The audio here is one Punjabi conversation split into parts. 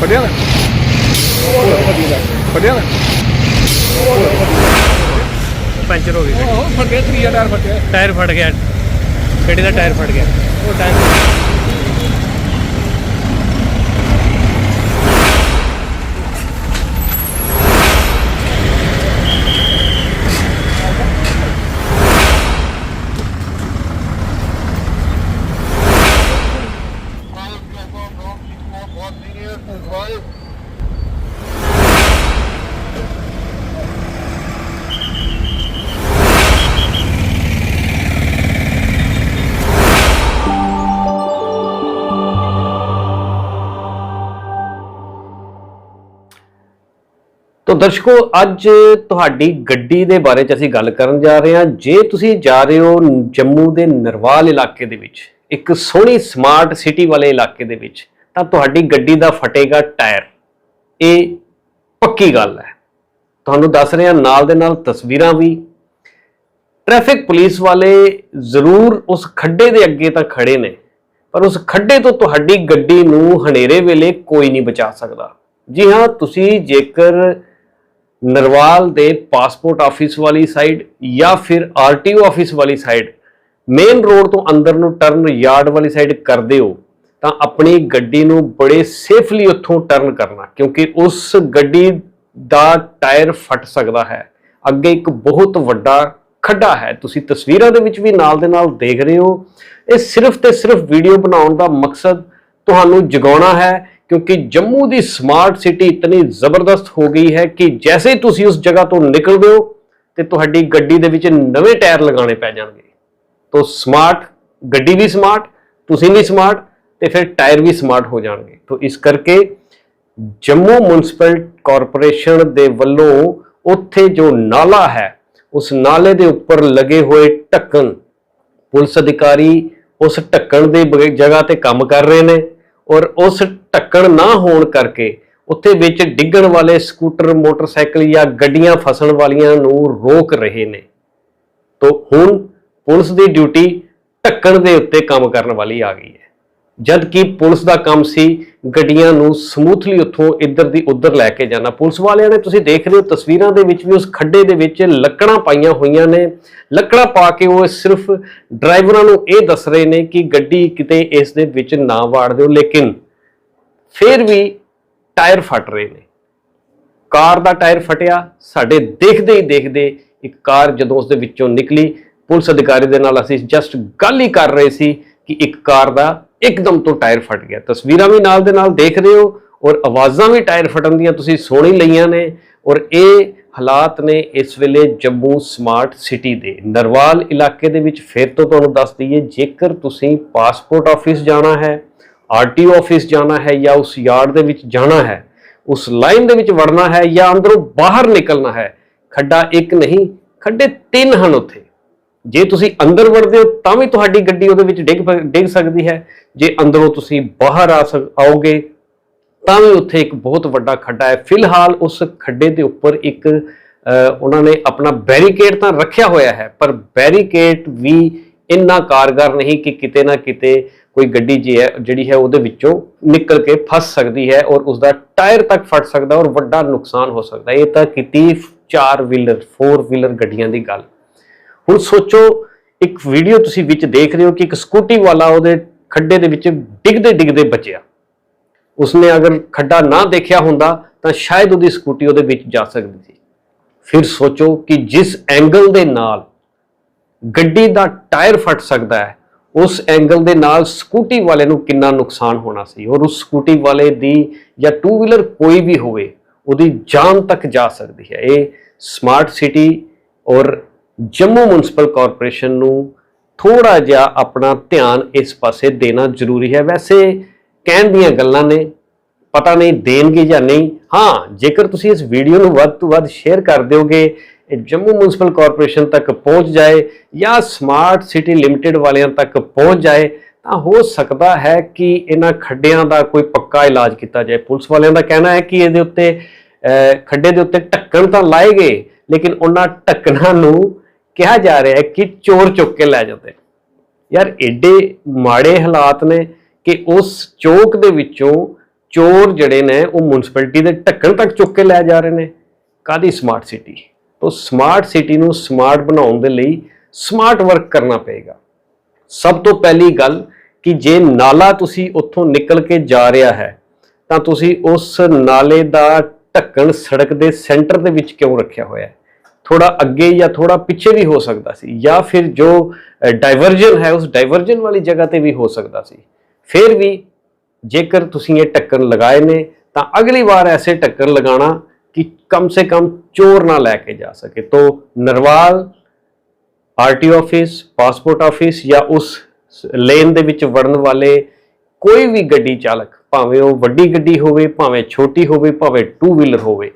ਫੜਿਆ ਨਾ ਫੜਿਆ ਨਾ ਪੈਂਚਰ ਹੋ ਗਈ ਗੱਡੀ। ਉਹ ਗਿਆ ਤੀਆ ਟਾਇਰ ਫਟਿਆ ਟਾਇਰ ਫਟ ਗਿਆ ਗੱਡੀ ਦਾ ਟਾਇਰ ਫਟ ਗਿਆ ਉਹ ਟਾਇਰ ਤੋ ਦਰਸ਼ਕੋ, ਅੱਜ ਤੁਹਾਡੀ ਗੱਡੀ ਦੇ ਬਾਰੇ ਚ ਅਸੀਂ ਗੱਲ ਕਰਨ ਜਾ ਰਹੇ ਹਾਂ। ਜੇ ਤੁਸੀਂ ਜਾ ਰਹੇ ਹੋ ਜੰਮੂ ਦੇ ਨਰਵਾਲ ਇਲਾਕੇ ਦੇ ਵਿੱਚ, ਇੱਕ ਸੋਹਣੀ ਸਮਾਰਟ ਸਿਟੀ ਵਾਲੇ ਇਲਾਕੇ ਦੇ ਵਿੱਚ ਤਾਂ ਤੁਹਾਡੀ ਗੱਡੀ ਦਾ ਫਟੇਗਾ ਟਾਇਰ। ਇਹ ਪੱਕੀ ਗੱਲ ਹੈ। ਤੁਹਾਨੂੰ ਦੱਸ ਰਿਹਾ, ਨਾਲ ਦੇ ਨਾਲ ਤਸਵੀਰਾਂ ਵੀ। ਟ੍ਰੈਫਿਕ ਪੁਲਿਸ ਵਾਲੇ ਜ਼ਰੂਰ ਉਸ ਖੱਡੇ ਦੇ ਅੱਗੇ ਤਾਂ ਖੜੇ ਨੇ, ਪਰ ਉਸ ਖੱਡੇ ਤੋਂ ਤੁਹਾਡੀ ਗੱਡੀ ਨੂੰ ਹਨੇਰੇ ਵੇਲੇ ਕੋਈ ਨਹੀਂ ਬਚਾ ਸਕਦਾ। ਜੀ ਹਾਂ, ਤੁਸੀਂ ਜੇਕਰ ਨਰਵਾਲ ਦੇ ਪਾਸਪੋਰਟ ਆਫਿਸ ਵਾਲੀ ਸਾਈਡ ਜਾਂ ਫਿਰ ਆਰਟੀਓ ਆਫਿਸ ਵਾਲੀ ਸਾਈਡ ਮੇਨ ਰੋਡ ਤੋਂ ਅੰਦਰ ਨੂੰ ਟਰਨ ਯਾਰਡ ਵਾਲੀ ਸਾਈਡ ਕਰਦੇ ਹੋ ਤਾਂ ਆਪਣੀ ਗੱਡੀ ਨੂੰ ਬੜੇ ਸੇਫਲੀ ਉੱਥੋਂ ਟਰਨ ਕਰਨਾ, ਕਿਉਂਕਿ ਉਸ ਗੱਡੀ ਦਾ ਟਾਇਰ ਫਟ ਸਕਦਾ ਹੈ। ਅੱਗੇ ਇੱਕ ਬਹੁਤ ਵੱਡਾ ਖੱਡਾ ਹੈ। ਤੁਸੀਂ ਤਸਵੀਰਾਂ ਦੇ ਵਿੱਚ ਵੀ ਨਾਲ ਦੇ ਨਾਲ ਦੇਖ ਰਹੇ ਹੋ। ਇਹ ਸਿਰਫ ਤੇ ਸਿਰਫ ਵੀਡੀਓ ਬਣਾਉਣ ਦਾ ਮਕਸਦ ਤੁਹਾਨੂੰ ਜਗਾਉਣਾ ਹੈ, ਕਿਉਂਕਿ ਜੰਮੂ ਦੀ ਸਮਾਰਟ ਸਿਟੀ ਇਤਨੀ ਜ਼ਬਰਦਸਤ ਹੋ ਗਈ ਹੈ ਕਿ ਜੈਸੇ ਹੀ ਤੁਸੀਂ ਉਸ ਜਗ੍ਹਾ ਤੋਂ ਨਿਕਲਦੇ ਹੋ, ਤੇ ਤੁਹਾਡੀ ਗੱਡੀ ਦੇ ਵਿੱਚ ਨਵੇਂ ਟਾਇਰ ਲਗਾਉਣੇ ਪੈ ਜਾਣਗੇ। ਤੋ ਸਮਾਰਟ ਗੱਡੀ ਵੀ ਸਮਾਰਟ ਤੁਸੀਂ ਵੀ ਸਮਾਰਟ ਤੇ ਫਿਰ ਟਾਇਰ ਵੀ ਸਮਾਰਟ ਹੋ ਜਾਣਗੇ। ਤੋ ਇਸ ਕਰਕੇ ਜੰਮੂ ਮਿਊਨਿਸਪਲ ਕਾਰਪੋਰੇਸ਼ਨ ਦੇ ਵੱਲੋਂ ਉੱਥੇ ਜੋ ਨਾਲਾ ਹੈ, ਉਸ ਨਾਲੇ ਦੇ ਉੱਪਰ ਲੱਗੇ ਹੋਏ ਢੱਕਣ, ਪੁਲਿਸ ਅਧਿਕਾਰੀ ਉਸ ਢੱਕਣ ਦੇ ਬਗ- ਜਗ੍ਹਾ ਤੇ ਕੰਮ ਕਰ ਰਹੇ ਨੇ ਔਰ ਉਸ ਢੱਕਣ ਨਾ ਹੋਣ ਕਰਕੇ ਉੱਥੇ ਵਿੱਚ ਡਿੱਗਣ ਵਾਲੇ ਸਕੂਟਰ, ਮੋਟਰਸਾਈਕਲ ਜਾਂ ਗੱਡੀਆਂ ਫਸਣ ਵਾਲੀਆਂ ਨੂੰ ਰੋਕ ਰਹੇ ਨੇ। ਤੋ ਹੁਣ ਪੁਲਿਸ ਦੀ ਡਿਊਟੀ ਢੱਕਣ ਦੇ ਉੱਤੇ ਕੰਮ ਕਰਨ ਵਾਲੀ ਆ ਗਈ ਹੈ। ਜਦ ਕਿ ਪੁਲਿਸ ਦਾ ਕੰਮ ਸੀ ਗੱਡੀਆਂ ਨੂੰ ਸਮੂਥਲੀ ਉੱਥੋਂ ਇੱਧਰ ਦੀ ਉੱਧਰ ਲੈ ਕੇ ਜਾਣਾ। ਪੁਲਿਸ ਵਾਲਿਆਂ ਨੇ ਤੁਸੀਂ ਦੇਖ ਰਹੇ ਹੋ ਤਸਵੀਰਾਂ ਦੇ ਵਿੱਚ ਵੀ ਉਸ ਖੱਡੇ ਦੇ ਵਿੱਚ ਲੱਕੜਾਂ ਪਾਈਆਂ ਹੋਈਆਂ ਨੇ। ਲੱਕੜਾਂ ਪਾ ਕੇ ਉਹ ਸਿਰਫ ਡਰਾਈਵਰਾਂ ਨੂੰ ਇਹ ਦੱਸ ਰਹੇ ਨੇ ਕਿ ਗੱਡੀ ਕਿਤੇ ਇਸ ਦੇ ਵਿੱਚ ਨਾ ਵਾੜ ਦਿਓ, ਲੇਕਿਨ ਫਿਰ ਵੀ ਟਾਇਰ ਫਟ ਰਹੇ ਨੇ। ਕਾਰ ਦਾ ਟਾਇਰ ਫਟਿਆ, ਸਾਡੇ ਦੇਖਦੇ ਹੀ ਦੇਖਦੇ ਇੱਕ ਕਾਰ ਜਦੋਂ ਉਸ ਦੇ ਵਿੱਚੋਂ ਨਿਕਲੀ, ਪੁਲਿਸ ਅਧਿਕਾਰੀ ਦੇ ਨਾਲ ਅਸੀਂ ਜਸਟ ਗੱਲ ਹੀ ਕਰ ਰਹੇ ਸੀ ਕਿ ਇੱਕ ਕਾਰ ਦਾ ਇੱਕਦਮ ਤੋਂ ਟਾਇਰ ਫਟ ਗਿਆ। ਤਸਵੀਰਾਂ ਵੀ ਨਾਲ ਦੇ ਨਾਲ ਦੇਖ ਰਹੇ ਹੋ ਔਰ ਆਵਾਜ਼ਾਂ ਵੀ ਟਾਇਰ ਫਟਣ ਦੀਆਂ, ਤੁਸੀਂ ਸੁਣ ਹੀ ਲਈਆਂ ਨੇ ਔਰ ਇਹ ਹਾਲਾਤ ਨੇ ਇਸ ਵੇਲੇ ਜੰਮੂ ਸਮਾਰਟ ਸਿਟੀ ਦੇ। ਨਰਵਾਲ ਇਲਾਕੇ ਦੇ ਵਿੱਚ ਫਿਰ ਤੋਂ ਤੁਹਾਨੂੰ ਦੱਸ ਦਈਏ, ਜੇਕਰ ਤੁਸੀਂ ਪਾਸਪੋਰਟ ਆਫਿਸ ਜਾਣਾ ਹੈ ਆਰਟੀਓ ਆਫਿਸ ਜਾਣਾ ਹੈ ਜਾਂ ਉਸ ਯਾਰਡ ਦੇ ਵਿੱਚ ਜਾਣਾ ਹੈ, ਉਸ ਲਾਈਨ ਦੇ ਵਿੱਚ ਵੜਨਾ ਹੈ ਜਾਂ ਅੰਦਰੋਂ ਬਾਹਰ ਨਿਕਲਣਾ ਹੈ, ਖੱਡਾ ਇੱਕ ਨਹੀਂ, ਖੱਡੇ ਤਿੰਨ ਹਨ ਉੱਥੇ। ਜੇ ਤੁਸੀਂ ਅੰਦਰ ਵੜਦੇ ਹੋ ਤਾਂ ਵੀ ਤੁਹਾਡੀ ਗੱਡੀ ਉਹਦੇ ਵਿੱਚ ਡਿੱਗ ਪ- ਡਿੱਗ ਸਕਦੀ ਹੈ। ਜੇ ਅੰਦਰੋਂ ਤੁਸੀਂ ਬਾਹਰ ਆ ਸਕ- ਆਓਗੇ ਤਾਂ ਵੀ ਉੱਥੇ ਇੱਕ ਬਹੁਤ ਵੱਡਾ ਖੱਡਾ ਹੈ। ਫਿਲਹਾਲ ਉਸ ਖੱਡੇ ਦੇ ਉੱਪਰ ਇੱਕ ਉਹਨਾਂ ਨੇ ਆਪਣਾ ਬੈਰੀਕੇਡ ਤਾਂ ਰੱਖਿਆ ਹੋਇਆ ਹੈ, ਪਰ ਬੈਰੀਕੇਡ ਵੀ ਇੰਨਾ ਕਾਰਗਰ ਨਹੀਂ ਕਿ ਕਿਤੇ ਨਾ ਕਿਤੇ ਕੋਈ ਗੱਡੀ ਜੀ ਹੈ, ਜਿਹੜੀ ਹੈ ਉਹਦੇ ਵਿੱਚੋਂ ਨਿਕਲ ਕੇ ਫਸ ਸਕਦੀ ਹੈ ਔਰ ਉਸ ਦਾ ਟਾਇਰ ਤੱਕ ਫਟ ਸਕਦਾ ਔਰ ਵੱਡਾ ਨੁਕਸਾਨ ਹੋ ਸਕਦਾ ਇਹ ਤਾਂ ਕੀਤੀ 4 ਵੀਲਰ 4 ਵੀਲਰ ਗੱਡੀਆਂ ਦੀ ਗੱਲ। ਹੁਣ ਸੋਚੋ, ਇੱਕ ਵੀਡੀਓ ਤੁਸੀਂ ਵਿੱਚ ਦੇਖ ਰਹੇ ਹੋ ਕਿ ਇੱਕ ਸਕੂਟੀ ਵਾਲਾ ਉਹਦੇ ਖੱਡੇ ਦੇ ਵਿੱਚ ਡਿੱਗਦੇ ਡਿੱਗਦੇ ਬਚਿਆ। ਉਸਨੇ ਅਗਰ ਖੱਡਾ ਨਾ ਦੇਖਿਆ ਹੁੰਦਾ, ਤਾਂ ਸ਼ਾਇਦ ਉਹਦੀ ਸਕੂਟੀ ਉਹਦੇ ਵਿੱਚ ਜਾ ਸਕਦੀ ਸੀ। ਫਿਰ ਸੋਚੋ ਕਿ ਜਿਸ ਐਂਗਲ ਦੇ ਨਾਲ ਗੱਡੀ ਦਾ ਟਾਇਰ ਫਟ ਸਕਦਾ ਹੈ, ਉਸ ਐਂਗਲ ਦੇ ਨਾਲ ਸਕੂਟੀ ਵਾਲੇ ਨੂੰ ਕਿੰਨਾ ਨੁਕਸਾਨ ਹੋਣਾ ਸੀ। ਔਰ ਉਸ ਸਕੂਟੀ ਵਾਲੇ ਦੀ ਜਾਂ ਟੂ ਵੀਲਰ ਕੋਈ ਵੀ ਹੋਵੇ, ਉਹਦੀ ਜਾਨ ਤੱਕ ਜਾ ਸਕਦੀ ਹੈ। ਇਹ ਸਮਾਰਟ ਸਿਟੀ ਔਰ ਜੰਮੂ ਮਿਊਨਿਸਪਲ ਕਾਰਪੋਰੇਸ਼ਨ ਨੂੰ ਥੋੜਾ ਜਿਹਾ ਆਪਣਾ ਧਿਆਨ ਇਸ ਪਾਸੇ ਦੇਣਾ ਜ਼ਰੂਰੀ ਹੈ। ਵੈਸੇ ਕਹਿਣ ਦੀਆਂ ਗੱਲਾਂ ਨੇ, ਪਤਾ ਨਹੀਂ ਦੇਣਗੇ ਜਾਂ ਨਹੀਂ। ਹਾਂ, ਜੇਕਰ ਤੁਸੀਂ ਇਸ ਵੀਡੀਓ ਨੂੰ ਵੱਧ ਤੋਂ ਵੱਧ ਸ਼ੇਅਰ ਕਰ ਦਿਓਗੇ, ਇਹ ਜੰਮੂ ਮਿਊਨਿਸਪਲ ਕਾਰਪੋਰੇਸ਼ਨ ਤੱਕ ਪਹੁੰਚ ਜਾਏ ਜਾਂ ਸਮਾਰਟ ਸਿਟੀ ਲਿਮਟਿਡ ਵਾਲਿਆਂ ਤੱਕ ਪਹੁੰਚ ਜਾਏ, ਤਾਂ ਹੋ ਸਕਦਾ ਹੈ ਕਿ ਇਹਨਾਂ ਖੱਡਿਆਂ ਦਾ ਕੋਈ ਪੱਕਾ ਇਲਾਜ ਕੀਤਾ ਜਾਏ। ਪੁਲਿਸ ਵਾਲਿਆਂ ਦਾ ਕਹਿਣਾ ਹੈ ਕਿ ਇਹਦੇ ਉੱਤੇ ਖੱਡੇ ਦੇ ਉੱਤੇ ਢੱਕਣ ਤਾਂ ਲਾਏ ਗਏ, ਲੇਕਿਨ ਉਹਨਾਂ ਢੱਕਣਾਂ ਨੂੰ ਕਿਹਾ ਜਾ ਰਿਹਾ ਹੈ ਕਿ ਚੋਰ ਚੁੱਕ ਕੇ ਲੈ ਜਾਂਦੇ। ਯਾਰ ਏਡੇ ਮਾੜੇ ਹਾਲਾਤ ਨੇ ਕਿ ਉਸ ਚੌਕ ਦੇ ਵਿੱਚੋਂ ਚੋਰ ਜਿਹੜੇ ਨੇ ਉਹ ਮਿਊਨਿਸਪੈਲਿਟੀ ਦੇ ਢੱਕਣ ਤੱਕ ਚੁੱਕ ਕੇ ਲੈ ਜਾ ਰਹੇ ਨੇ। ਕਾਦੀ ਸਮਾਰਟ ਸਿਟੀ ਤੋਂ ਸਮਾਰਟ ਸਿਟੀ ਨੂੰ ਸਮਾਰਟ ਬਣਾਉਣ ਦੇ ਲਈ ਸਮਾਰਟ ਵਰਕ ਕਰਨਾ ਪਏਗਾ। ਸਭ ਤੋਂ ਪਹਿਲੀ ਗੱਲ ਕਿ ਜੇ ਨਾਲਾ ਤੁਸੀਂ ਉੱਥੋਂ ਨਿਕਲ ਕੇ ਜਾ ਰਿਹਾ ਹੈ, ਤਾਂ ਤੁਸੀਂ ਉਸ ਨਾਲੇ ਦਾ ਢੱਕਣ ਸੜਕ ਦੇ ਸੈਂਟਰ ਦੇ ਵਿੱਚ ਕਿਉਂ ਰੱਖਿਆ ਹੋਇਆ ਹੈ? ਥੋੜਾ ਅੱਗੇ ਜਾਂ ਥੋੜਾ ਪਿੱਛੇ ਵੀ ਹੋ ਸਕਦਾ ਸੀ ਜਾਂ ਫਿਰ ਜੋ ਡਾਈਵਰਜਨ ਹੈ, ਉਸ ਡਾਈਵਰਜਨ ਵਾਲੀ ਜਗ੍ਹਾ ਤੇ ਵੀ ਹੋ ਸਕਦਾ ਸੀ। ਫਿਰ ਵੀ ਜੇਕਰ ਤੁਸੀਂ ਇਹ ਟੱਕਰ ਲਗਾਏ ਨੇ, ਤਾਂ ਅਗਲੀ ਵਾਰ ਐਸੇ ਟੱਕਰ ਲਗਾਉਣਾ ਕਿ ਕਮ ਸੇ ਕਮ ਚੋਰ ਨਾ ਲੈ ਕੇ ਜਾ ਸਕੇ। ਤੋਂ Narwal RT office, passport office ਜਾਂ ਉਸ ਲੇਨ ਦੇ ਵਿੱਚ ਵੜਨ ਵਾਲੇ ਕੋਈ ਵੀ ਗੱਡੀ ਚਾਲਕ, ਭਾਵੇਂ ਉਹ ਵੱਡੀ ਗੱਡੀ ਹੋਵੇ, ਭਾਵੇਂ ਛੋਟੀ ਹੋਵੇ, ਭਾਵੇਂ ਟੂ ਵੀਲਰ ਹੋਵੇ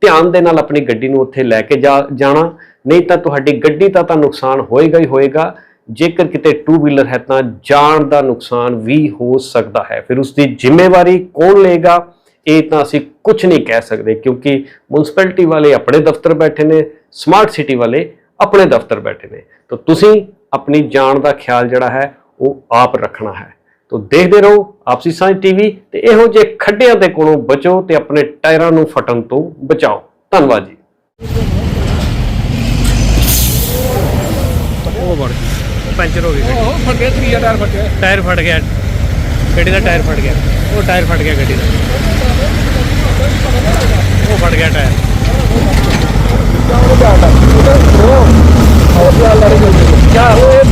ਧਿਆਨ ਦੇ ਨਾਲ ਆਪਣੀ ਗੱਡੀ ਨੂੰ ਉੱਥੇ ਲੈ ਕੇ ਜਾ ਜਾਣਾ। ਨਹੀਂ ਤਾਂ ਤੁਹਾਡੀ ਗੱਡੀ ਦਾ ਤਾਂ ਨੁਕਸਾਨ ਹੋਏਗਾ ਹੀ ਹੋਏਗਾ। ਜੇਕਰ ਕਿਤੇ ਟੂ ਵੀਲਰ ਹੈ ਤਾਂ ਜਾਨ ਦਾ ਨੁਕਸਾਨ ਵੀ ਹੋ ਸਕਦਾ ਹੈ। ਫਿਰ ਉਸ ਦੀ ਜ਼ਿੰਮੇਵਾਰੀ ਕੌਣ ਲਏਗਾ? ਇਹ ਤਾਂ ਅਸੀਂ ਕੁਝ ਨਹੀਂ ਕਹਿ ਸਕਦੇ ਕਿਉਂਕਿ ਮਿਊਨਿਸਪੈਲਿਟੀ ਵਾਲੇ ਆਪਣੇ ਦਫ਼ਤਰ ਬੈਠੇ ਨੇ ਸਮਾਰਟ ਸਿਟੀ ਵਾਲੇ ਆਪਣੇ ਦਫ਼ਤਰ ਬੈਠੇ ਨੇ। ਤਾਂ ਤੁਸੀਂ ਆਪਣੀ ਜਾਨ ਦਾ ਖਿਆਲ ਜਿਹੜਾ ਹੈ, ਉਹ ਆਪ ਰੱਖਣਾ ਹੈ। ਤਾਂ ਦੇਖਦੇ ਰਹੋ ਆਪਸੀ ਸਾਂਝ ਟੀਵੀ ਤੇ ਇਹੋ ਜਿਹੇ ਖੱਡਿਆਂ ਦੇ ਕੋਲੋਂ ਬਚੋ ਤੇ ਆਪਣੇ ਟਾਇਰਾਂ ਨੂੰ ਫਟਣ ਤੋਂ ਬਚਾਓ। ਧੰਨਵਾਦ ਜੀ। ਉਹ ਵੜ ਗਈ। ਉਹ ਪੈਂਚਰ ਹੋ ਗਈ ਗੱਡੀ। ਉਹ ਫਟਿਆ ਤੀਆ ਟਾਇਰ ਫਟਿਆ ਟਾਇਰ ਫਟ ਗਿਆ। ਗੱਡੀ ਦਾ ਟਾਇਰ ਫਟ ਗਿਆ। ਉਹ ਟਾਇਰ ਫਟ ਗਿਆ ਗੱਡੀ ਦਾ। ਉਹ ਫਟ ਗਿਆ ਟਾਇਰ। ਉਹ ਜਾ ਉਹ ਉਹ ਲੜ ਗਈ ਕਿਆ ਉਹ